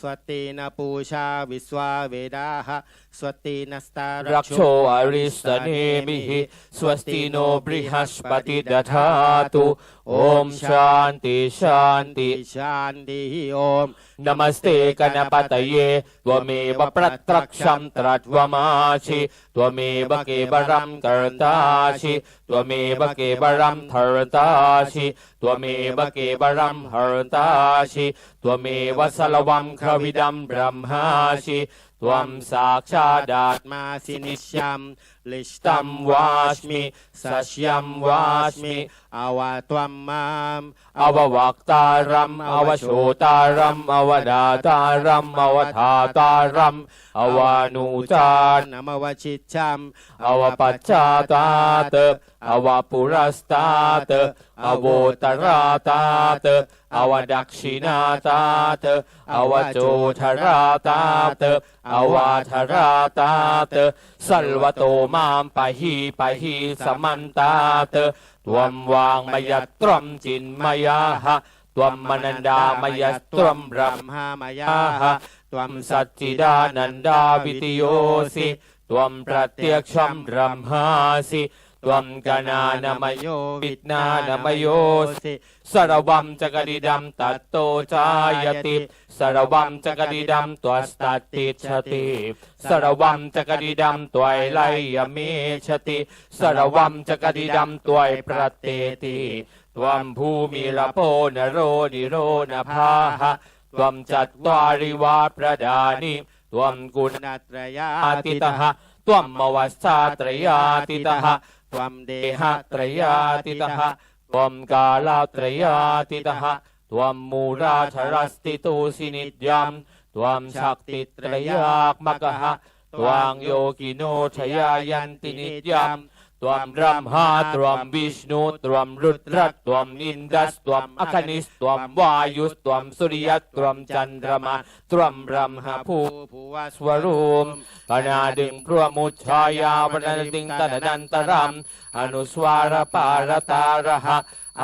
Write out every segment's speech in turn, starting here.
स्वस्ति न पूषा विश्वावेदाः रक्षो नक्षो अरिस्तनेमिः नो बृहस्पति दधातु ॐ शान्ति शान्ति शान्तिः ॐ नमस्ते कनपतये त्वमेव प्रत्यक्षं त्रत्वमासि त्वमेव केवलं कर्तासि त्वमेव केवलं धर्तासि त्वमेव केवलं हर्तासि त्वमेव सलवं खविदं ब्रह्मासि त्वं साक्षादात्मा निश्यम् ลิชตัมวาชมิ สัชยัมวาชมิ อวะตวัมมามอวะวักตารัมอวะโชตารัมอวะดาตารัมอวธาตารัมอวะนูจานมวชิตชัมอวะปัจจาตาเตอวะปุรัสตาเตอโวตราตาเตอวะดักชินาตาเตอวะโจทราตาเตอวะทราตาเตสัลวโตม मां पहि पहि समन्तात् त्वं वाङ्मयत्वं चिन्मयाः त्वं मनन्दामयस्त्वं ब्रह्ममयाः त्वं सच्चिदानन्दावितियोऽसि त्वं प्रत्यक्षं ब्रह्मासि ตวมกนานามโยวิทนานามโยสิสรวัมจกริดัมตัตโตชายติสรวัมจกริดัมตัวสตติชติสรวัมจกริดัมตัวไลยมีชติสรวัมจกริดัมตัวประเตติตวมภูมิระโพนโรนิโรนภาหะตวมจัตวาริวาประดานิตวมกุณตรยาติตหะตวมมวัสสาตรยาติตหะ त्वम् देहा त्रयातिलः त्वम् कालात्रयातितः त्वम् मूढा निद्याम् त्वम् शक्तित्रयात्मकः त्वाम् योगिनो क्षयायन्ति निज्याम् त्वं ब्रह्मा त्वं विष्णु त्वं रुद्र त्वम् इन्द्रस्त्वम् अखनिस्त्वं वायुस्त्वं सूर्य त्वं चन्द्रमा त्वं ब्रह्म भूपुवस्वरूम् अनादिं प्रमुच्छायावनदिं तदनन्तरम् अनुस्वारपारतारः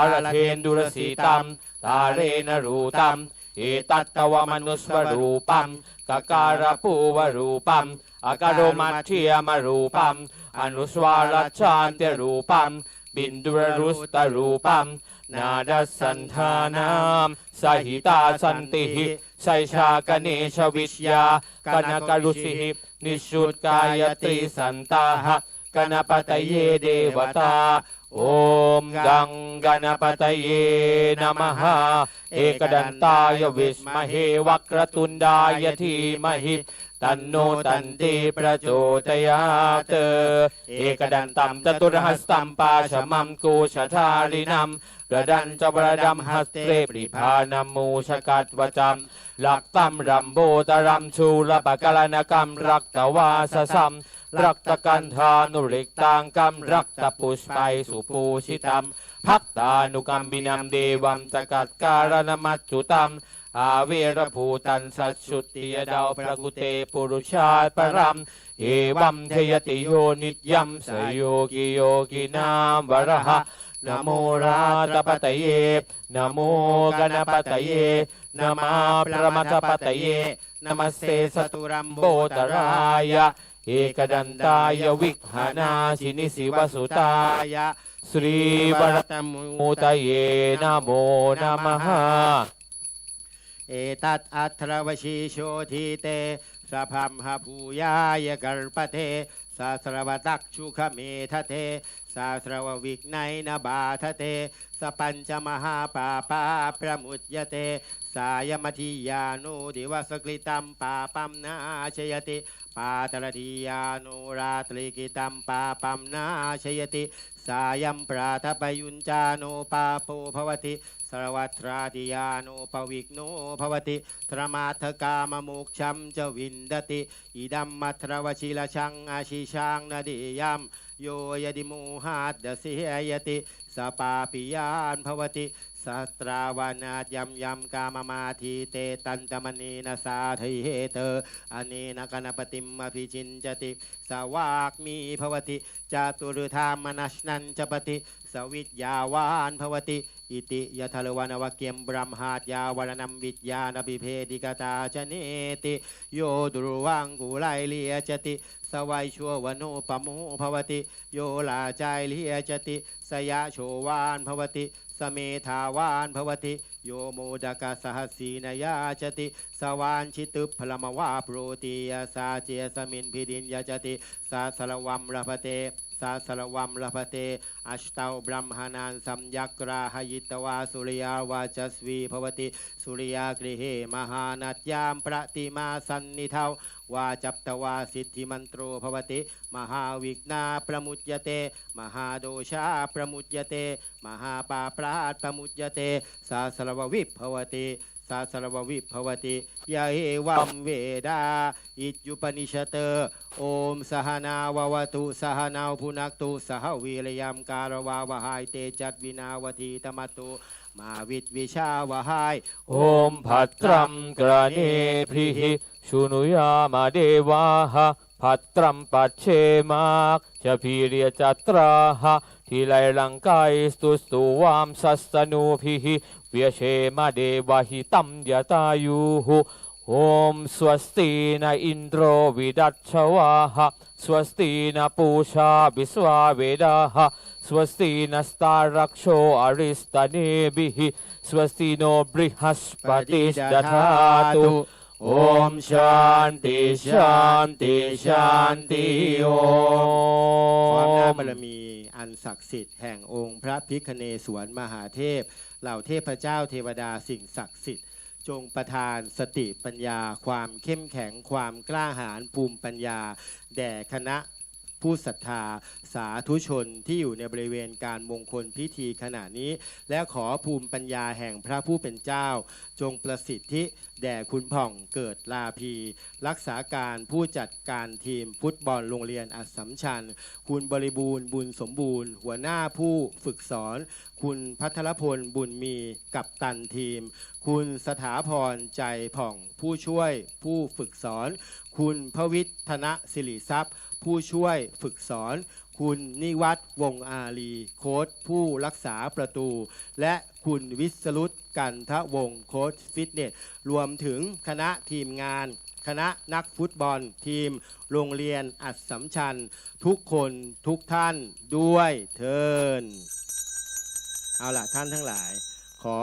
अरथेन्दुरसीतां तारेण रूताम् एतत्तव मनुस्वरूपम् ककारपूवरूपम् अकरोमक्षियमरूपम् อนุสวาลชานเตรูปัมบินดุรุสตรูปัมนาดัสันธานามสหิตาสันติหิไสชากเนชวิชยากนกรุสิหินิชุดกายติสันตาหะกนปตเยเดวตาโอมกังกนปตเยนามหะเอกดันตายวิสมเหวักรตุนดายทีมหิ ตันโนตันติประโจตยาเตอเอกดันตัมจตุรหัสตัมปาชมัมกูชะทารินัมระดันจบระดมหัสเตปริพานมูชกัดวจัมหลักตัมรัมโบตรัมชูลปะกลานกรรมรักตวาสสัมรักตะกันทานุริกตังกรรมรักตะปุชไปสุปูชิตัมพักตานุกรรมบินามเดวัมตะกัดการณมัจจุตัม อาเวรภูตันสัชุติยดาวพระกุเตปุรุชาปรัมเอวัมเทยติโยนิยมสโยกิโยกินามวรหะนโมราตปตยเยนโมกนปตยเยนมาปรมัตปตยเยนมัสเตสตุรัมโบตรายะเอกดันตายวิกหานาชินิสิวสุตายะสรีวรตมุตเยนโมนามหา เอตัดอัทรวชีโชทีเตสภัมหภูยายกรปเทสาสรวตักชุขเมทะเทสาสรววิกไนนบาทะเทสปัญจมหาปาปาประมุจยเตสายมทิยานุดิวสกฤตัมปาปัมนาชยติปาตรธิยานุราตริกิตัมปาปัมนาชยติสายัมปราทปยุญจานุปาปูภวติ สรวัตราติยาโนปวิกโนภวติธรมาทกามโมกชัมจวินดติ อิดัมมัทรวชิลชังอาชิชังนดิยัมโยยดิมูหัดดสิยติสปาปิยานภวติสัตราวานาตยัมยัมกามมาทีเตตันตมณีนาสาทเหเตอเนนกนปติมภิชินจติ สวากมีภวติจตุรุธามนัชนันจปติ สวิทยาวานภวติ อิติยะทะลวานวเกียมบรมหาตยาวรนัมวิทยานภิเพดิกตาชเนติโยดุรวังกุไลเลียจติสวัยชัววโนปโมภวติ โยลาใจเลียจติ สยะโชวานภวติสเมธาวานภวติโยโมดกสหสีนยาจติ สวานชิตุพลมวาโปรตียสาเจสมินพิดินยาจติ สาสลวัมรพเต สาสลวัมรพเตอัชตาบรมหานานสัมยักราหยิตวาสุริยาวาจสวีภวติสุริยากริเฮมหานัตยามประติมาสันนิเทาวาจัปตวาสิทธิมันโตรภวติ มหาวิกนาประมุจยเต มหาโดชาประมุจยเต มหาปาปราดประมุจยเต สาสรววิภวติ สาสรววิภภวติยะเอวัมเวดาอิจยุปนิชเตโอมสหนาววตุสหนาวพุนักตุสหวีรยามการวาวหายเตจัดวินาวทีตมตุมาวิทวิชาวหายโอมภัตรัมกระเนพริหิชุนุยามาเดวาหะภัตรัมปัจเชมากจะพีเรียจัตราหะทีไลลังกายสตุสตุวามสัสสนูพิหิ व्यशेमदेवहितं यतायुः। ॐ स्वस्ति न इन्द्रो विदक्षवाः स्वस्ति न पूषा विश्वावेदाः स्वस्ति नस्तारक्षो अरिस्तनेभिः स्वस्ति नो बृहस्पतिर्दधातु ॐ शान्ति शान्ति शान्ति, ॐ। อันศักดิ์สิทธิ์แห่งองค์พระพิคเนศวรมหาเทพ เหล่าเทพเจ้าเทวดาสิ่งศักดิ์สิทธิ์ จงประทานสติปัญญา ความเข้มแข็งความกล้าหาญภูมิปัญญา แด่คณะ ผู้ศรัทธาสาธุชนที่อยู่ในบริเวณการมงคลพิธีขณะนี้ และขอภูมิปัญญาแห่งพระผู้เป็นเจ้า จงประสิทธิแด่คุณผ่องเกิดลาภีรักษาการผู้จัดการทีมฟุตบอลโรงเรียนอัสสัมชัญ คุณบริบูรณ์บุญสมบูรณ์ หัวหน้าผู้ฝึกสอน คุณพัทรพลบุญมีกับตันทีม คุณสถาพรใจผ่องผู้ช่วยผู้ฝึกสอน คุณพวิทธนสิริทรัพย์ ผู้ช่วยฝึกสอน คุณนิวัฒน์วงศ์อาลีโค้ชผู้รักษาประตู และคุณวิสรุตกันทะวงศ์โค้ชฟิตเนส รวมถึงคณะทีมงาน คณะนักฟุตบอลทีม โรงเรียนอัดสำชัญทุกคนทุกท่านด้วยเทินเอาล่ะท่านทั้งหลาย ขอ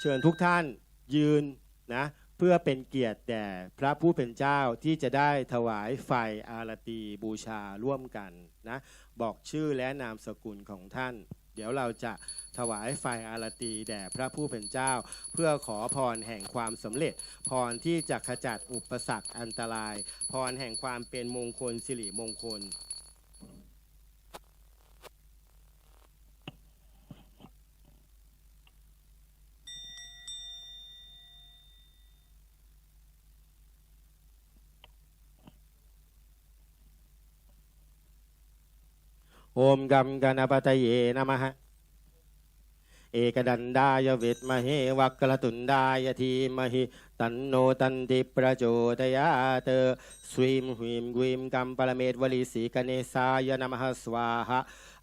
เชิญทุกท่านยืนนะ เพื่อเป็นเกียรติแด่พระผู้เป็นเจ้าที่จะได้ถวายไฟอารตีบูชาร่วมกันนะบอกชื่อและนามสกุลของท่าน เดี๋ยวเราจะถวายไฟอารตีแด่พระผู้เป็นเจ้า เพื่อขอพรแห่งความสำเร็จ พรที่จะขจัดอุปสรรคอันตราย พรแห่งความเป็นมงคลสิริมงคล โอมกัมกนปตเยนะมะเอกดันดายวิทมเหวักกลตุนดายทีมหิตันโนตันติประโจตยาเตสวีมหิมกวีมกัมปรเมตวลีสีกเนสายนมหสวาหะมสามรปยามิสวาหะ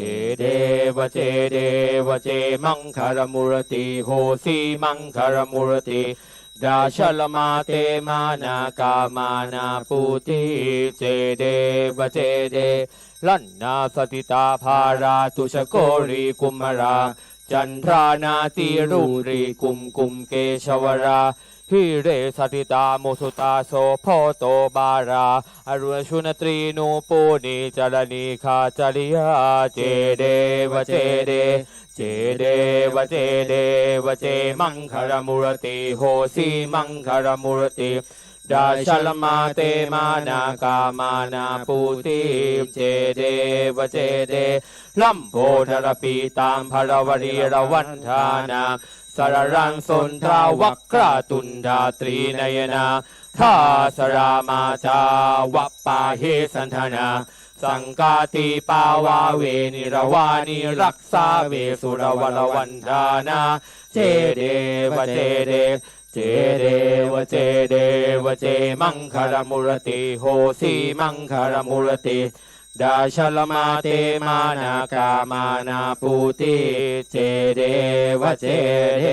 เจเดวเจเดวเจมังคารมุรติโหสีมังคารมุรติดาชลมาเตมานากามานาปูติเจเดวเจเดลันนาสติตาภาราตุชโกรีกุมรา จันทรานาติรุรีกุมกุมเกชวรา ฮิเรสติตาโมสุตาโสโพโตบารา อรุณชุนตรีนูปูนีจรณีคาจริยาเจเดวเจเดเจเดวเจเดวเจมังคารมุรติโหสีมังคารมุรติดาชลมาเตมานากามานาปูติเจเดวเจเดลัมโพธรปีตามภรวรีรวันธานา สรรังสนทราวักราตุนดาตรีนยนาทาสรามาจาวัปปาเฮสันธนา สังกาติปาวาเวนิรวานิรักษาเวสุรวรวันธานา เจเดวเจเดเจเดวเจเดวเจมังคารมุรติโหสีมังคารมุรติ ดาชลมาเตมานากามานาปูติเจเดวเจเด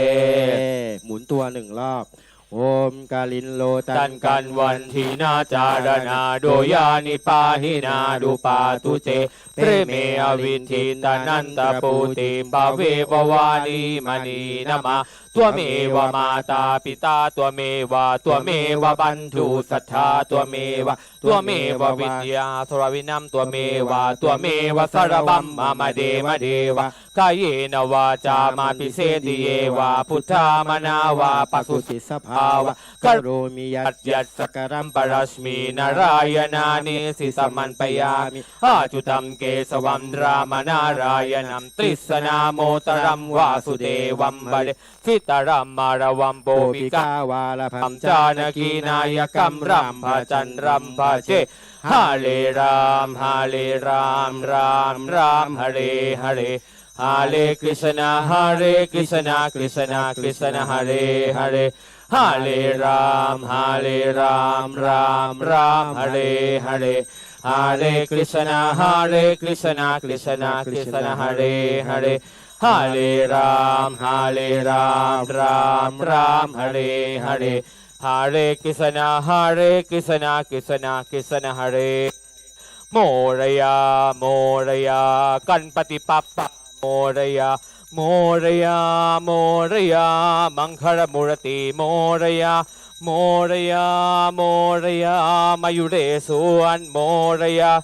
หมุนตัวหนึ่งรอบ โอมกาลินโลตันกันวันทีนาจารณาโดยานิปาหินาดุปาตุเจเปรเมอวินทินตานันตปูติปาเวปวานีมณีนามา ตัวเมวะมาตาปิตาตัวเมวะตัวเมวะบันทุสัทธาตัวเมวะตัวเมวะวิญญาสรวินัมตัวเมวะตัวเมวะสารบัมมามาเดมาเดวะกายเนวาจามาปิเสติเยวะพุทธามนาวะปัสสุสุติสภาวะกโรมิยัตยัตสกรัมปรัสมีนารายนานิสิสมันปยามิอาจุตัมเกสวัมรามนารายนัมตริสนาโมตรัมวาสุเทวัมบะเดฟิตรัมมารวัมโปโปปิปิกากาวาลพัพัมมจาจานกีนายกัมรัมภาจันรัมภาเจฮาเลรามฮาเลรามรามรามฮาเรฮาเรฮาเลกฤษณาฮาเรกฤษณากฤษณาก Hare Ram, Hare Ram, Ram Ram, Hare Hare, Hare Krishna, Hare Krishna, Krishna Krishna, Hare. Moraya, Moraya, Ganpati Papa, Moraya, Moraya, Moraya, Mangara Murati, Moraya, Moraya, Moraya, Mayudesuan, Moraya.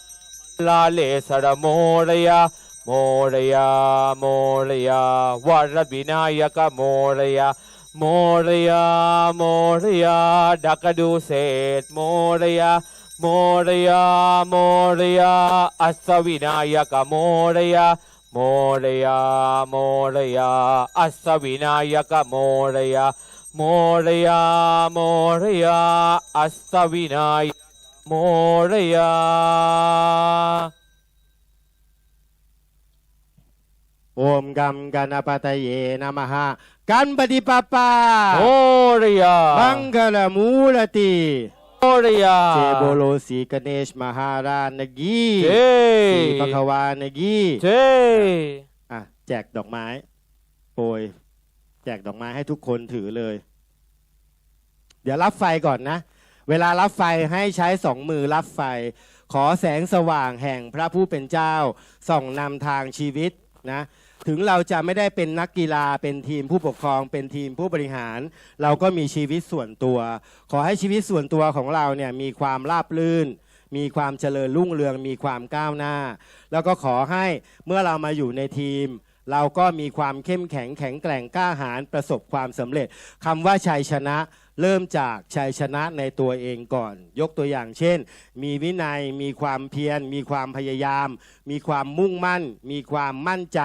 ารมุรติโมรยาโมรยาโมรยามายุเรสวน โมรยาโมรยาโมรยาจินตามณีโมรยาโมรยาโมรยาสิทธิวินายกโมรยาโมรยาโมรยามหาคณปติโมรยาโมรยาโมรยาวิคเนสวนโมรยาโมรยาโมรยาเคริจาตมาจากโมรยาโมรยาโมรยาลาเลสระโมรยาโมรยาโมรยาวรวินายกโมรยาโมรยาโมรยาดักดูเศษโมรยาโมรยาโมรยาอัศวินายกโมรยาโมรยาโมรยาอัศวินายกโมรยาโมรยาโมรยาอัศวินายโมรยา โอมกัมกันปตเยนะมหากันปฏิปัปปาโมรยามังคลมูลติโมรยาเจโบโลสีกเนชมหารานกีเจสีปะควานกีเจอะแจกดอกไม้โปรยแจกดอกไม้ให้ทุกคนถือเลย เดี๋ยวรับไฟก่อนนะ เวลารับไฟให้ใช้สองมือรับไฟ ขอแสงสว่างแห่งพระผู้เป็นเจ้า ส่องนำทางชีวิตนะถึงเราจะไม่ได้เป็นนักกีฬาเป็นทีมผู้ปกครองเป็นทีมผู้บริหาร เราก็มีชีวิตส่วนตัว ขอให้ชีวิตส่วนตัวของเราเนี่ยมีความราบรื่น มีความเจริญรุ่งเรืองมีความก้าวหน้า แล้วก็ขอให้เมื่อเรามาอยู่ในทีม เราก็มีความเข้มแข็งแข็งแกร่งกล้าหาญประสบความสำเร็จคำว่าชัยชนะ เริ่มจากชัยชนะในตัวเองก่อน ยกตัวอย่างเช่น มีวินัยมีความเพียร มีความพยายาม มีความมุ่งมั่น มีความมั่นใจ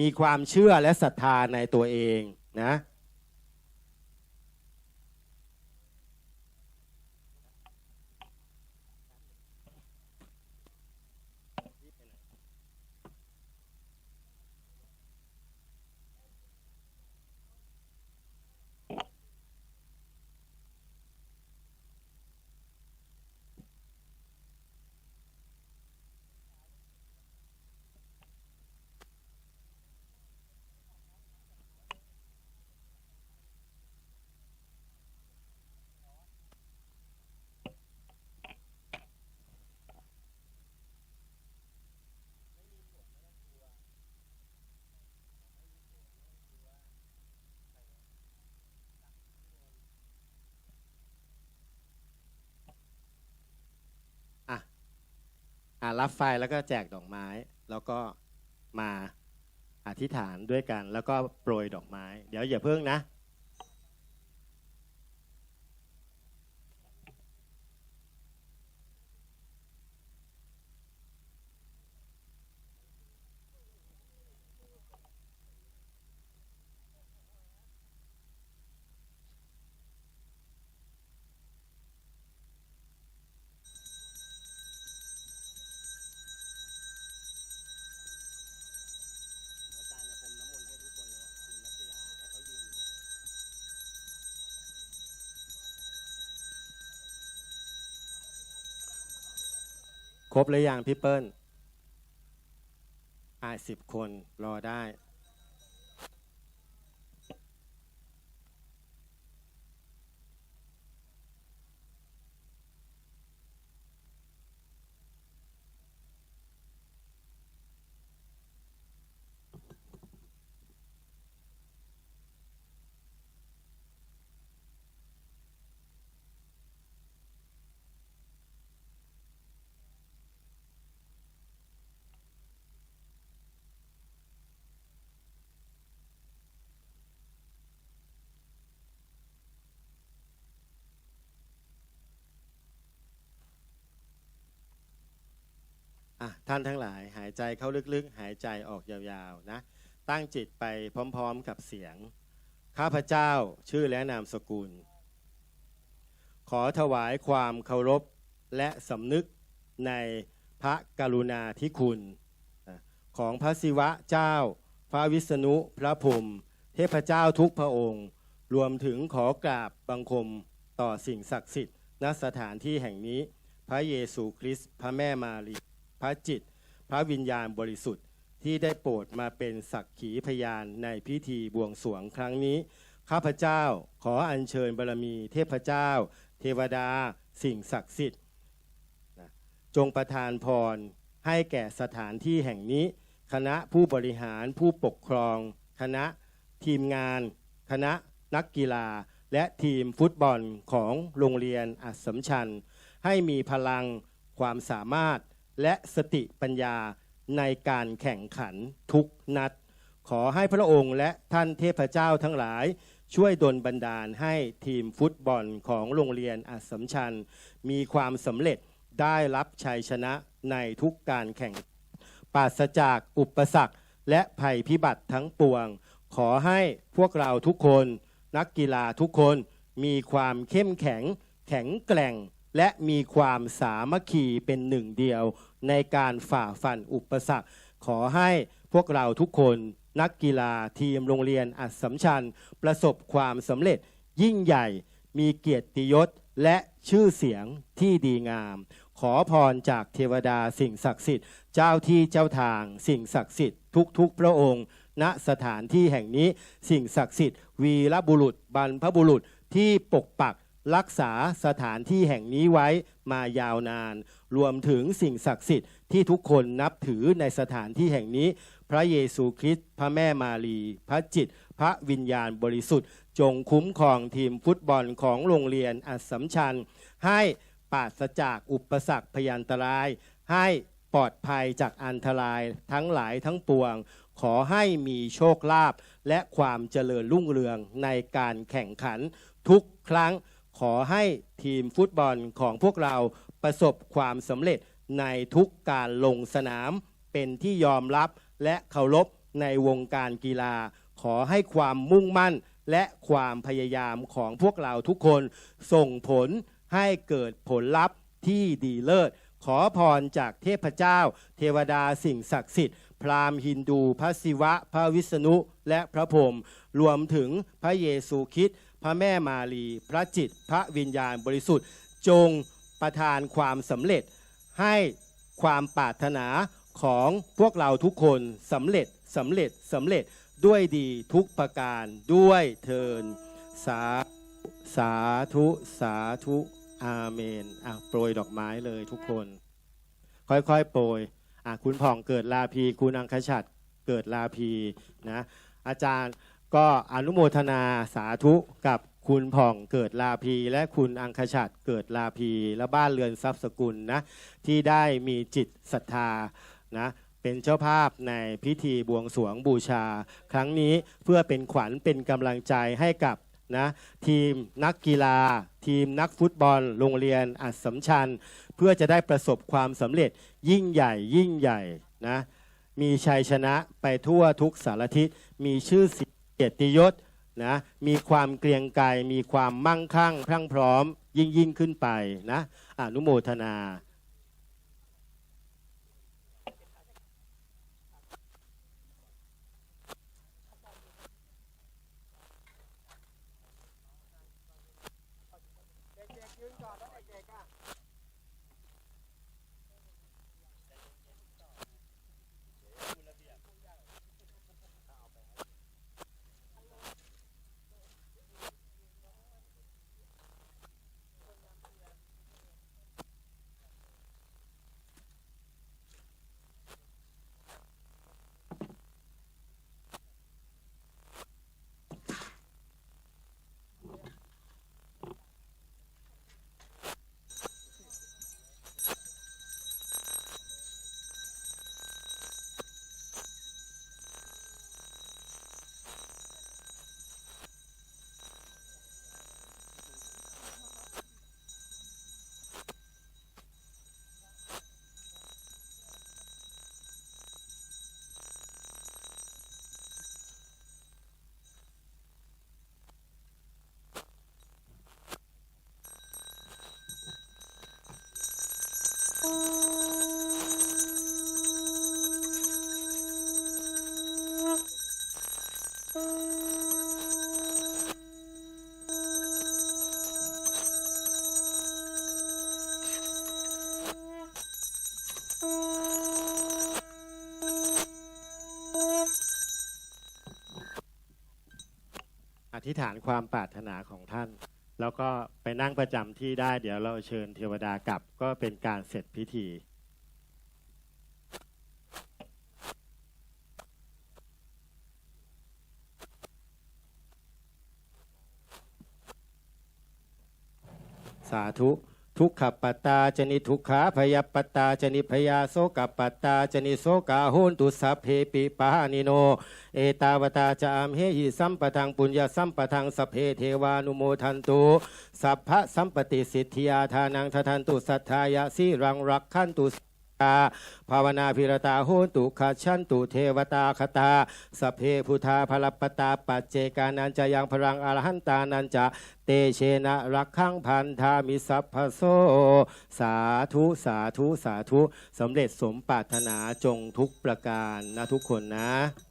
มีความเชื่อและศรัทธาในตัวเองนะ อ่ารับไฟแล้วก็แจกดอกไม้ แล้วก็มาอธิษฐานด้วยกัน แล้วก็โปรยดอกไม้ เดี๋ยวอย่าเพิ่งนะ อาจารย์จะพรมน้ำมนต์ให้ทุกคนนะทีมนักกีฬาให้เขายืนอยู่ ครบหรือยังพี่เปิ้ลอ่าสิบคนรอได้ อะท่านทั้งหลายหายใจเข้าลึกๆ หายใจออกยาวๆนะตั้งจิตไปพร้อมๆกับเสียง ข้าพเจ้าชื่อและนามสกุล ขอถวายความเคารพและสำนึกในพระกรุณาธิคุณ ของพระศิวะเจ้า พระวิษณุพระพรหมเทพเจ้าทุกพระองค์ รวมถึงขอกราบบังคมต่อสิ่งศักดิ์สิทธิ์ณสถานที่แห่งนี้ พระเยซูคริสต์พระแม่มารี พระจิต พระวิญญาณบริสุทธิ์ ที่ได้โปรดมาเป็นสักขีพยานในพิธีบวงสรวงครั้งนี้ ข้าพเจ้าขออัญเชิญบารมีเทพเจ้า เทวดา สิ่งศักดิ์สิทธิ์จงประทานพรให้แก่สถานที่แห่งนี้ คณะผู้บริหารผู้ปกครอง คณะทีมงาน คณะนักกีฬา และทีมฟุตบอลของโรงเรียนอัสมชัญให้มีพลังความสามารถ และสติปัญญาในการแข่งขันทุกนัด ขอให้พระองค์และท่านเทพเจ้าทั้งหลาย ช่วยดลบันดาลให้ทีมฟุตบอลของโรงเรียนอัสมชัญ มีความสำเร็จได้รับชัยชนะในทุกการแข่งปราศจากอุปสรรคและภัยพิบัติทั้งปวง ขอให้พวกเราทุกคน นักกีฬาทุกคนมีความเข้มแข็งแข็งแกร่ง และมีความสามัคคีเป็นหนึ่งเดียวในการฝ่าฟันอุปสรรค ขอให้พวกเราทุกคนนักกีฬาทีมโรงเรียนอัสสัมชัญ ประสบความสำเร็จยิ่งใหญ่ มีเกียรติยศและชื่อเสียงที่ดีงาม ขอพรจากเทวดาสิ่งศักดิ์สิทธิ์ เจ้าที่เจ้าทาง สิ่งศักดิ์สิทธิ์ทุกๆพระองค์ ณสถานที่แห่งนี้สิ่งศักดิ์สิทธิ์ วีรบุรุษบรรพบุรุษที่ปกปัก รักษาสถานที่แห่งนี้ไว้มายาวนาน รวมถึงสิ่งศักดิ์สิทธิ์ที่ทุกคนนับถือในสถานที่แห่งนี้ พระเยซูคริสต์พระแม่มารี พระจิต พระวิญญาณบริสุทธิ์ จงคุ้มครองทีมฟุตบอลของโรงเรียนอัสสัมชัญ ให้ปราศจากอุปสรรคพยันตราย ให้ปลอดภัยจากอันตรายทั้งหลายทั้งปวง ขอให้มีโชคลาภและความเจริญรุ่งเรืองในการแข่งขันทุกครั้ง ขอให้ทีมฟุตบอลของพวกเราประสบความสำเร็จในทุกการลงสนาม เป็นที่ยอมรับและเคารพในวงการกีฬา ขอให้ความมุ่งมั่นและความพยายามของพวกเราทุกคนส่งผลให้เกิดผลลัพธ์ที่ดีเลิศ ขอพรจากเทพเจ้า เทวดาสิ่งศักดิ์สิทธิ์ พราหมณ์ฮินดู พระศิวะ พระวิษณุ และพระพรหมรวมถึงพระเยซูคริสต์ พระแม่มารี พระจิต พระวิญญาณบริสุทธิ์ จงประทานความสำเร็จ ให้ความปรารถนาของพวกเราทุกคนสำเร็จสำเร็จสำเร็จด้วยดีทุกประการด้วยเทินสาสาธุสาธุอาเมนอะโปรยดอกไม้เลยทุกคน ค่อยๆ โปรยอะคุณผ่องเกิดลาภีคุณอังคชัดเกิดลาภีนะอาจารย์ ก็อนุโมทนาสาธุกับคุณผ่องเกิดลาภีและคุณอังคชัดเกิดลาภีและบ้านเรือนทรัพย์สกุลนะที่ได้มีจิตศรัทธานะเป็นเจ้าภาพในพิธีบวงสรวงบูชา ครั้งนี้เพื่อเป็นขวัญเป็นกำลังใจให้กับนะทีมนักกีฬา ทีมนักฟุตบอล โรงเรียนอัศมชัญ เพื่อจะได้ประสบความสำเร็จยิ่งใหญ่ยิ่งใหญ่นะมีชัยชนะไปทั่วทุกสารทิศมีชื่อเสียง เกียรติยศนะมีความเกรียงไกรมีความมั่งคั่งพรั่งพร้อมยิ่งยิ่งขึ้นไปนะอนุโมทนา ธิษฐานความปรารถนาของท่าน แล้วก็ไปนั่งประจำที่ได้เดี๋ยวเราเชิญเทวดากลับก็เป็นการเสร็จพิธีสาธุ ทุกขปัตตาจนิทุกขาพยปตตาจนิพยาโสกปัตตาจนิโสกาหุนตุสัพเพปิปานิโน เอตาวตาจามเฮหิสัมปทังปุญญาสัมปทังสพเพเทวานุโมทันตุสัพพะสัมปติสิทธิยาทานังททันตุสัทธายะสีรังรักขันตุ ตาภาวนาพิรตาโหนตุขชันตุเทวตาคตาสเพพุทธาพลปตาปัจเจกานันจะยังพลังอรหันตานันจะเตเชนะรักขังพันธามิสัพพโสสาธุสาธุสาธุสำเร็จสมปรารถนาจงทุกประการนะทุกคนนะ